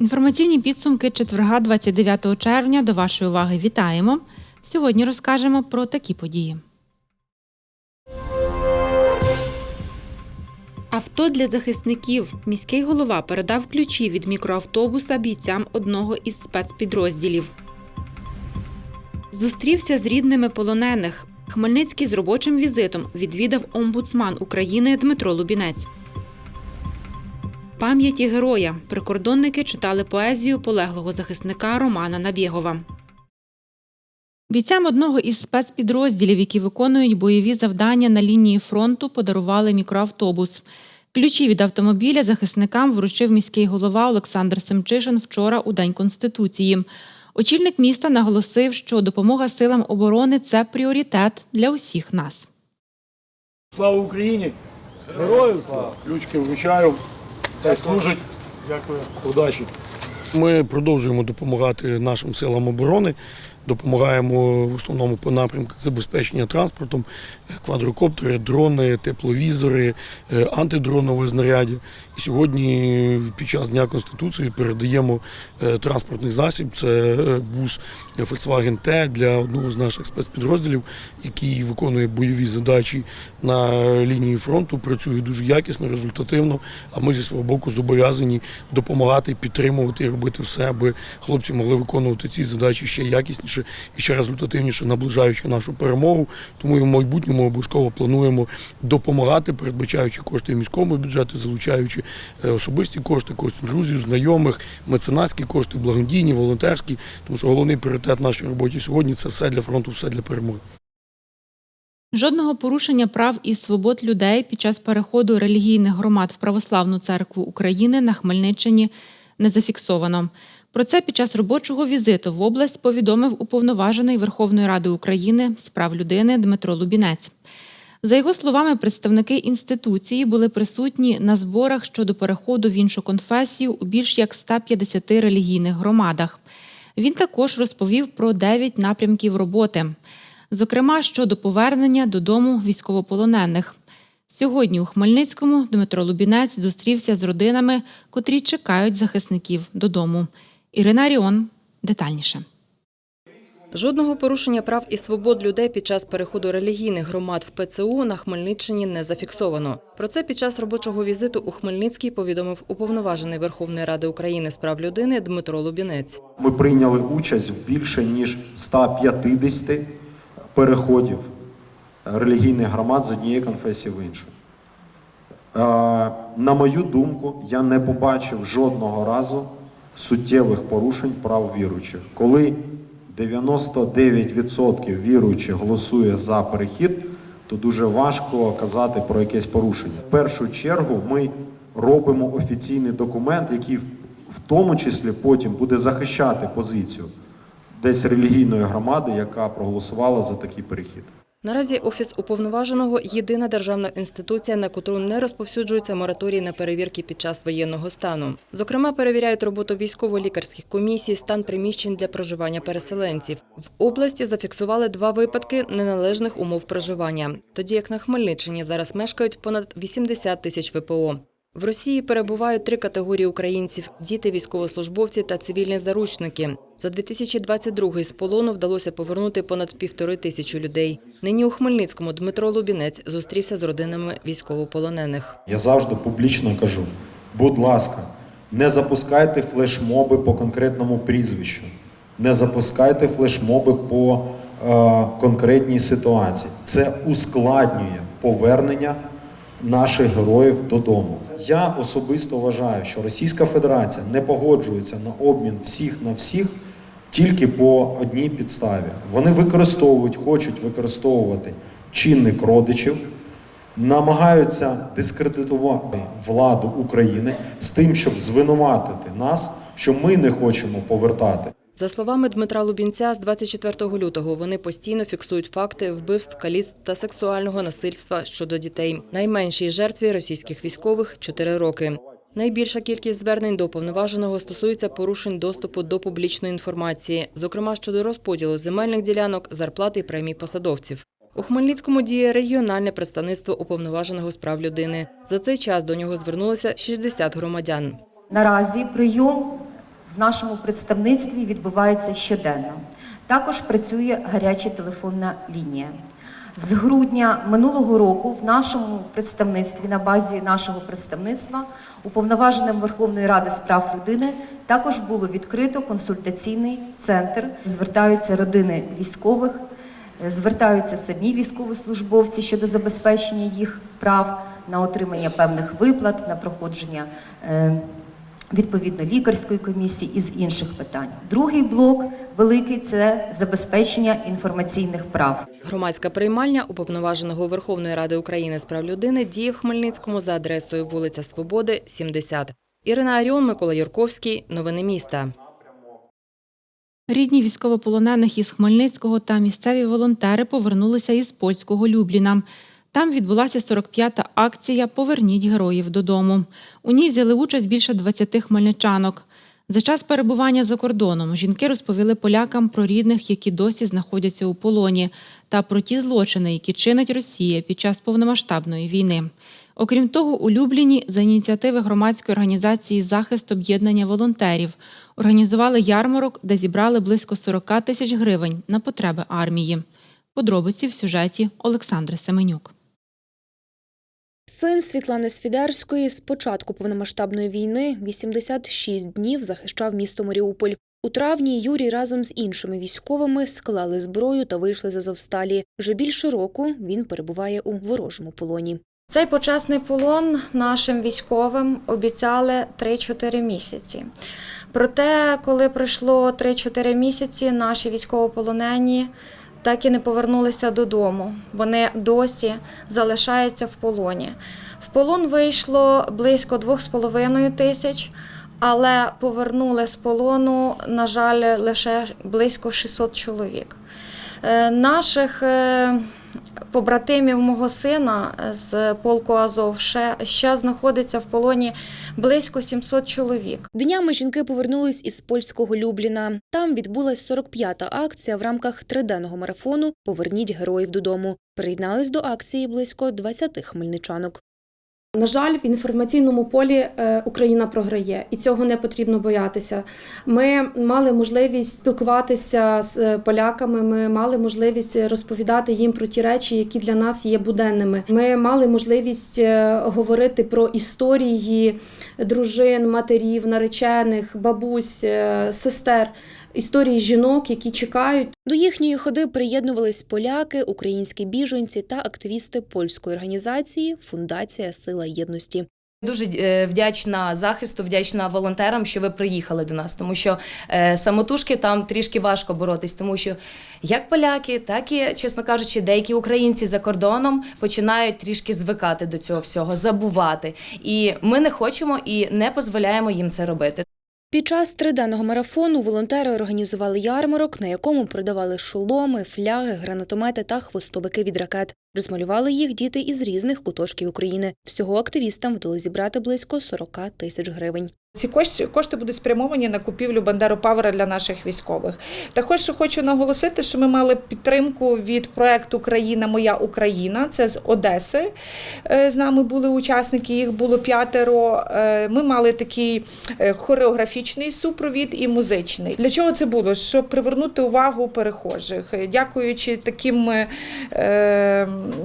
Інформаційні підсумки четверга 29 червня до вашої уваги вітаємо. Сьогодні розкажемо про такі події. Авто для захисників. Міський голова передав ключі від мікроавтобуса бійцям одного із спецпідрозділів. Зустрівся з рідними полонених. Хмельницький з робочим візитом відвідав омбудсман України Дмитро Лубінець. Пам'яті героя. Прикордонники читали поезію полеглого захисника Романа Набєгова. Бійцям одного із спецпідрозділів, які виконують бойові завдання на лінії фронту, подарували мікроавтобус. Ключі від автомобіля захисникам вручив міський голова Олександр Семчишин вчора у День Конституції. Очільник міста наголосив, що допомога силам оборони це пріоритет для усіх нас. Слава Україні! Героям слава! Ключки вручаю. Та служить. Дякую. Удачі. Ми продовжуємо допомагати нашим силам оборони. Допомагаємо в основному по напрямках забезпечення транспортом, квадрокоптери, дрони, тепловізори, е, антидронове знаряддя. Сьогодні під час Дня Конституції передаємо е, транспортний засіб. Це е, бус Volkswagen T для одного з наших спецпідрозділів, який виконує бойові задачі на лінії фронту, працює дуже якісно, результативно. А ми зі свого боку зобов'язані допомагати, підтримувати і робити все, аби хлопці могли виконувати ці задачі ще якісніше і ще результативніше, наближаючи нашу перемогу. Тому і в майбутньому обов'язково плануємо допомагати, передбачаючи кошти міському бюджеті, залучаючи особисті кошти, кошти друзів, знайомих, меценатські кошти, благодійні, волонтерські. Тому що головний пріоритет нашій роботі сьогодні це все для фронту, все для перемоги. Жодного порушення прав і свобод людей під час переходу релігійних громад в Православну церкву України на Хмельниччині не зафіксовано. Про це під час робочого візиту в область повідомив уповноважений Верховної Ради України з прав людини Дмитро Лубінець. За його словами, представники інституції були присутні на зборах щодо переходу в іншу конфесію у більш як 150 релігійних громадах. Він також розповів про 9 напрямків роботи, зокрема щодо повернення додому військовополонених. Сьогодні у Хмельницькому Дмитро Лубінець зустрівся з родинами, котрі чекають захисників додому. Ірина Аріон детальніше. Жодного порушення прав і свобод людей під час переходу релігійних громад в ПЦУ на Хмельниччині не зафіксовано. Про це під час робочого візиту у Хмельницький повідомив уповноважений Верховної Ради України з прав людини Дмитро Лубінець. Ми прийняли участь в більше ніж 150 переходів релігійних громад з однієї конфесії в іншу. Е, На мою думку, я не побачив жодного разу суттєвих порушень прав віруючих. Коли 99% віруючих голосує за перехід, то дуже важко казати про якесь порушення. В першу чергу ми робимо офіційний документ, який в тому числі потім буде захищати позицію десь релігійної громади, яка проголосувала за такий перехід. Наразі офіс уповноваженого єдина державна інституція, на котру не розповсюджується мораторій на перевірки під час воєнного стану. Зокрема, перевіряють роботу військово-лікарських комісій, стан приміщень для проживання переселенців. В області зафіксували два випадки неналежних умов проживання, тоді як на Хмельниччині зараз мешкають понад 80 тисяч ВПО. В Росії перебувають три категорії українців: діти, військовослужбовці та цивільні заручники. За 2022 з полону вдалося повернути понад півтори тисячі людей. Нині у Хмельницькому Дмитро Лубінець зустрівся з родинами військовополонених. Я завжди публічно кажу: будь ласка, не запускайте флешмоби по конкретному прізвищу, не запускайте флешмоби по е, конкретній ситуації. Це ускладнює повернення наших героїв додому. Я особисто вважаю, що Російська Федерація не погоджується на обмін всіх на всіх тільки по одній підставі. Вони використовують, хочуть використовувати чинник родичів, намагаються дискредитувати владу України з тим, щоб звинуватити нас, що ми не хочемо повертати. За словами Дмитра Лубінця, з 24 лютого вони постійно фіксують факти вбивств, каліцтв та сексуального насильства щодо дітей. Найменшій жертві російських військових 4 роки. Найбільша кількість звернень до уповноваженого стосується порушень доступу до публічної інформації, зокрема щодо розподілу земельних ділянок, зарплати і премій посадовців. У Хмельницькому діє регіональне представництво уповноваженого з прав людини. За цей час до нього звернулося 60 громадян. Наразі прийом нашому представництві відбувається щоденно. Також працює гаряча телефонна лінія. З грудня минулого року в нашому представництві на базі нашого представництва уповноваженим Верховної Ради з прав людини також було відкрито консультаційний центр. Звертаються родини військових, е, звертаються самі військовослужбовці щодо забезпечення їх прав на отримання певних виплат, на проходження е, відповідно лікарської комісії і з інших питань. Другий блок великий це забезпечення інформаційних прав. Громадська приймальня уповноваженого Верховної Ради України з прав людини діє в Хмельницькому за адресою вулиця Свободи, 70. Ірина Аріон, Микола Юрковський. Новини міста. Рідні військовополонених із Хмельницького та місцеві волонтери повернулися із польського Любліна. Там відбулася 45-та акція Поверніть героїв додому. У ній взяли участь більше 20 хмельничанок. За час перебування за кордоном жінки розповіли полякам про рідних, які досі знаходяться у полоні, та про ті злочини, які чинить Росія під час повномасштабної війни. Окрім того, у Любліні за ініціативи громадської організації Захист об'єднання волонтерів організували ярмарок, де зібрали близько 40 тисяч гривень на потреби армії. Подробиці в сюжеті Олександри Семенюк. Син Світлани Свідерської з початку повномасштабної війни 86 днів захищав місто Маріуполь. У травні Юрій разом з іншими військовими склали зброю та вийшли з Азовсталі. Вже більше року він перебуває у ворожому полоні. Цей почесний полон нашим військовим обіцяли 3-4 місяці. Проте, коли пройшло 3-4 місяці, наші військовополонені так і не повернулися додому. Вони досі залишаються в полоні. В полон вийшло близько 2,5 тисяч, але повернули з полону, на жаль, лише близько 600 чоловік. Е, Наших е, побратимів мого сина з полку Азов ще, ще знаходиться в полоні близько 700 чоловік. Днями жінки повернулись із польського Любліна. Там відбулась 45-та акція в рамках триденного марафону Поверніть героїв додому. Приєднались до акції близько 20 хмельничанок. На жаль, в інформаційному полі е, Україна програє, і цього не потрібно боятися. Ми мали можливість спілкуватися з е, поляками. Ми мали можливість розповідати їм про ті речі, які для нас є буденними. Ми мали можливість е, говорити про історії дружин, матерів, наречених, бабусь, сестер, історії жінок, які чекають До їхньої ходи приєднувались поляки, українські біженці та активісти польської організації Фундація Сила єдності. Дуже е, вдячна захисту, вдячна волонтерам, що ви приїхали до нас, тому що е, самотужки там трішки важко боротись, тому що як поляки, так і, чесно кажучи, деякі українці за кордоном починають трішки звикати до цього всього, забувати. І ми не хочемо і не дозволяємо їм це робити. Під час триденного марафону волонтери організували ярмарок, на якому продавали шоломи, фляги, гранатомети та хвостовики від ракет. Розмалювали їх діти із різних куточків України. Всього активістам вдалося зібрати близько 40 тисяч гривень. Ці кошти, кошти будуть спрямовані на купівлю Бандеру Павера для наших військових. Також хочу наголосити, що ми мали підтримку від проекту Країна Моя Україна. Це з Одеси. Е, З нами були учасники, їх було п'ятеро. Е, Ми мали такий е, хореографічний супровід і музичний. Для чого це було? Щоб привернути увагу перехожих. Дякуючи таким е,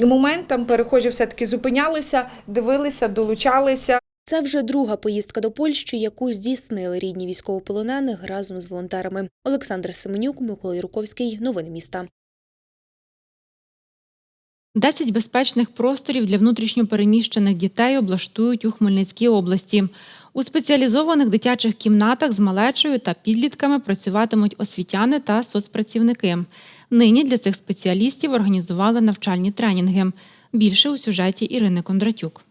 моментам, перехожі все-таки зупинялися, дивилися, долучалися. Це вже друга поїздка до Польщі, яку здійснили рідні військовополонених разом з волонтерами. Олександр Семенюк, Микола Юрковський. Новини міста. 10 безпечних просторів для внутрішньопереміщених дітей облаштують у Хмельницькій області. У спеціалізованих дитячих кімнатах з малечою та підлітками працюватимуть освітяни та соцпрацівники. Нині для цих спеціалістів організували навчальні тренінги. Більше у сюжеті Ірини Кондратюк.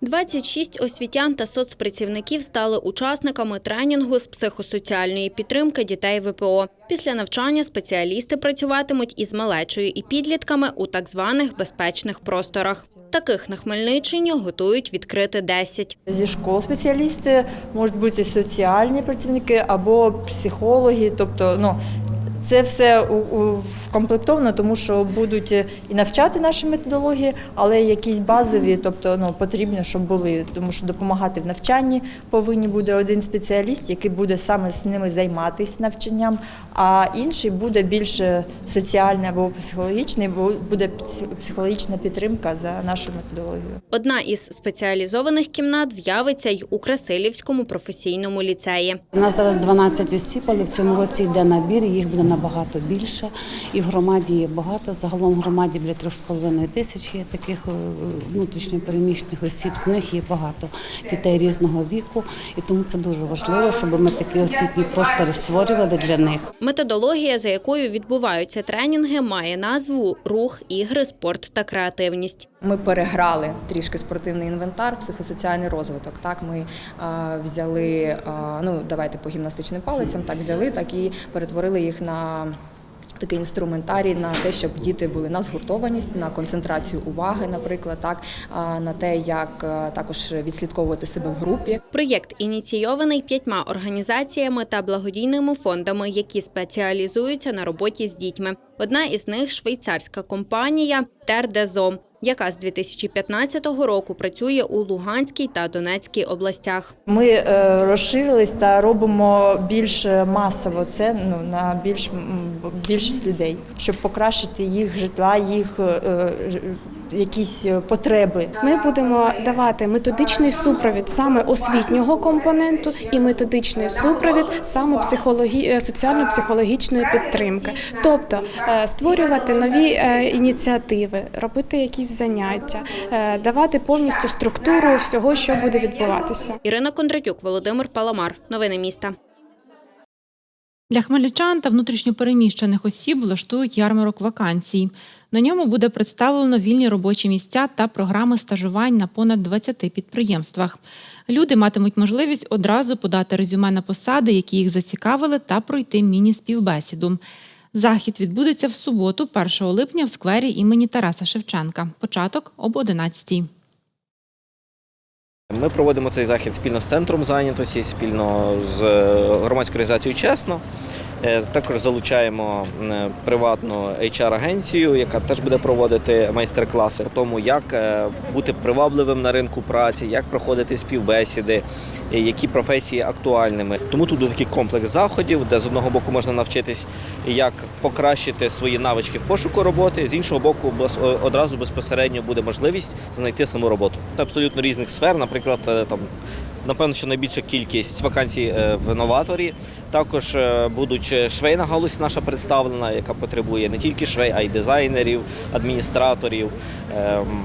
26 освітян та соцпрацівників стали учасниками тренінгу з психосоціальної підтримки дітей ВПО. Після навчання спеціалісти працюватимуть із малечою і підлітками у так званих безпечних просторах. Таких на Хмельниччині готують відкрити 10. Зі школ спеціалісти можуть бути соціальні працівники або психологи. Тобто, ну це все вкомплектовано, тому що будуть і навчати наші методології, але якісь базові, тобто ну потрібно, щоб були, тому що допомагати в навчанні повинні буде один спеціаліст, який буде саме з ними займатися навчанням, а інший буде більше соціальний або психологічний, бо буде психологічна підтримка за нашу методологію. Одна із спеціалізованих кімнат з'явиться й у Красилівському професійному ліцеї. У нас зараз 12 осіб, але в цьому році йде набір, і їх буде набагато більше. І в громаді є багато. Загалом в громаді біля 3,5 тисяч є таких е, внутрішньо переміщених осіб. З них є багато дітей різного віку. І тому це дуже важливо, щоб ми такі освітні простори створювали для них. Методологія, за якою відбуваються тренінги, має назву рух, ігри, спорт та креативність. Ми переграли трішки спортивний інвентар, психосоціальний розвиток. Так, ми а, взяли, а, ну давайте по гімнастичним палицям, так взяли, так і перетворили їх на. Такий інструментарій на те, щоб діти були на згуртованість, на концентрацію уваги, наприклад, так на те, як також відслідковувати себе в групі. Проєкт ініційований п'ятьма організаціями та благодійними фондами, які спеціалізуються на роботі з дітьми. Одна із них швейцарська компанія Тердезом, яка з 2015 року працює у Луганській та Донецькій областях. Ми е, розширились та робимо більш масово це ну на більш більшість людей, щоб покращити їх житла, їх е, якісь потреби. Ми будемо давати методичний супровід саме освітнього компоненту і методичний супровід саме психологі... е, соціально-психологічної підтримки, тобто е, створювати нові е, ініціативи, робити якісь заняття, е, давати повністю структуру всього, що буде відбуватися. Ірина Кондратюк, Володимир Паламар. Новини міста. Для хмельничан та внутрішньопереміщених осіб влаштують ярмарок вакансій. На ньому буде представлено вільні робочі місця та програми стажувань на понад 20 підприємствах. Люди матимуть можливість одразу подати резюме на посади, які їх зацікавили, та пройти міні-співбесіду. Захід відбудеться в суботу, 1 липня, в сквері імені Тараса Шевченка. Початок об 11 Ми проводимо цей захід спільно з центром зайнятості, спільно з е, громадською організацією Чесно. Е, Також залучаємо е, приватну HR-агенцію, яка теж буде проводити майстер-класи по тому, як е, бути привабливим на ринку праці, як проходити співбесіди, які професії актуальними. Тому тут буде такий комплекс заходів, де з одного боку можна навчитись, як покращити свої навички в пошуку роботи, з іншого боку, одразу безпосередньо буде можливість знайти саму роботу. Абсолютно різних сфер, наприклад, там. Напевно, що найбільша кількість вакансій е, в новаторі. Також е, будуть е, швейна галузь наша представлена, яка потребує не тільки швей, а й дизайнерів, адміністраторів. Ем,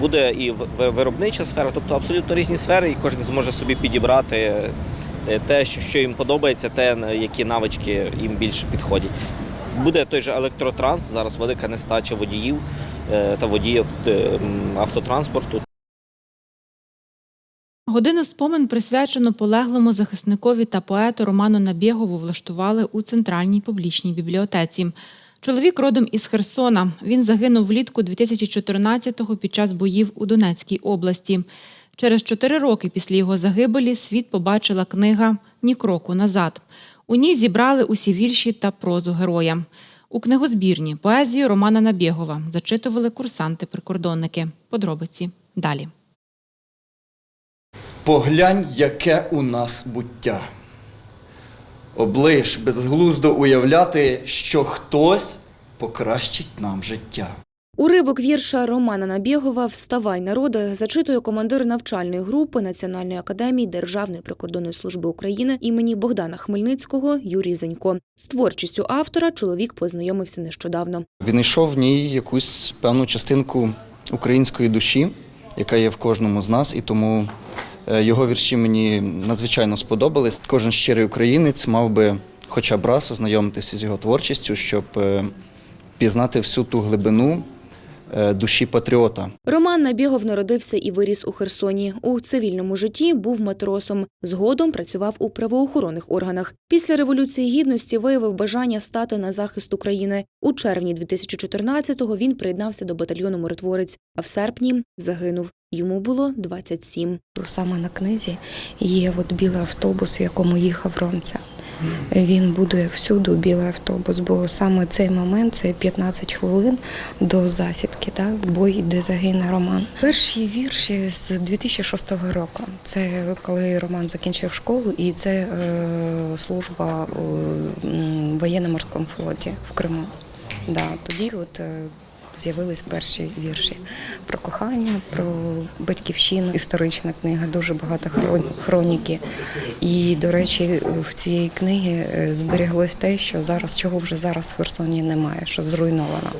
Буде і виробнича сфера, тобто абсолютно різні сфери, і кожен зможе собі підібрати те, що їм подобається, те, які навички їм більше підходять. Буде той же електротранс, зараз велика нестача водіїв та водіїв автотранспорту. Годину спомин присвячену полеглому захисникові та поету Роману Набєгову влаштували у центральній публічній бібліотеці. Чоловік родом із Херсона. Він загинув влітку 2014-го під час боїв у Донецькій області. Через чотири роки після його загибелі світ побачила книга Ні кроку назад. У ній зібрали усі вірші та прозу героя. У книгозбірні поезію Романа Набєгова зачитували курсанти-прикордонники. Подробиці далі. Поглянь, яке у нас буття. Облиш безглуздо уявляти, що хтось покращить нам життя. Уривок вірша Романа Набєгова Вставай, народи зачитує командир навчальної групи Національної академії Державної прикордонної служби України імені Богдана Хмельницького Юрій Зенько. З творчістю автора чоловік познайомився нещодавно. Він йшов в ній якусь певну частинку української душі, яка є в кожному з нас, і тому його вірші мені надзвичайно сподобались. Кожен щирий українець мав би хоча б раз ознайомитися з його творчістю, щоб е, пізнати всю ту глибину е, душі патріота. Роман Набігов народився і виріс у Херсоні. У цивільному житті був матросом. Згодом працював у правоохоронних органах. Після революції гідності виявив бажання стати на захист України. У червні 2014-го він приєднався до батальйону Миротворець, а в серпні загинув. Йому було 27. Саме на книзі є от білий автобус, в якому їхав Ромця. Він будує всюди білий автобус, бо саме цей момент це 15 хвилин до засідки, так, бой, де загине Роман. Перші вірші з 2006 року. Це коли Роман закінчив школу, і це е, служба у воєнно-морському флоті в Криму. Да, тоді от е, з'явились перші вірші про кохання, про батьківщину. Історична книга, дуже багато хроніки. І, до речі, в цієї книги е, зберіглось те, що зараз, чого вже зараз в Херсоні немає, що зруйновано.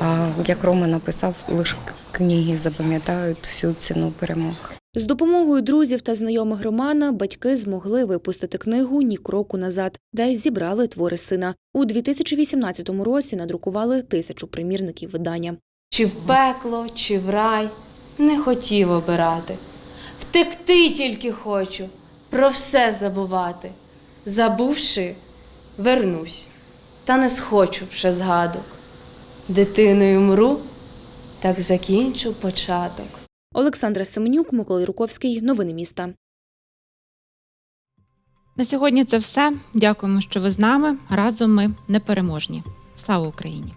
А як Рома написав, лише книги запам'ятають всю ціну перемог. З допомогою друзів та знайомих Романа батьки змогли випустити книгу Ні кроку назад, де зібрали твори сина. У 2018 році надрукували тисячу примірників видання. Чи в пекло, чи в рай, не хотів обирати. Втекти тільки хочу, про все забувати. Забувши, вернусь, та не схочу вже згадок. Дитиною мру, так закінчу початок. Олександра Семенюк, Микола Руковський. Новини міста. На сьогодні це все. Дякуємо, що ви з нами. Разом ми непереможні. Слава Україні!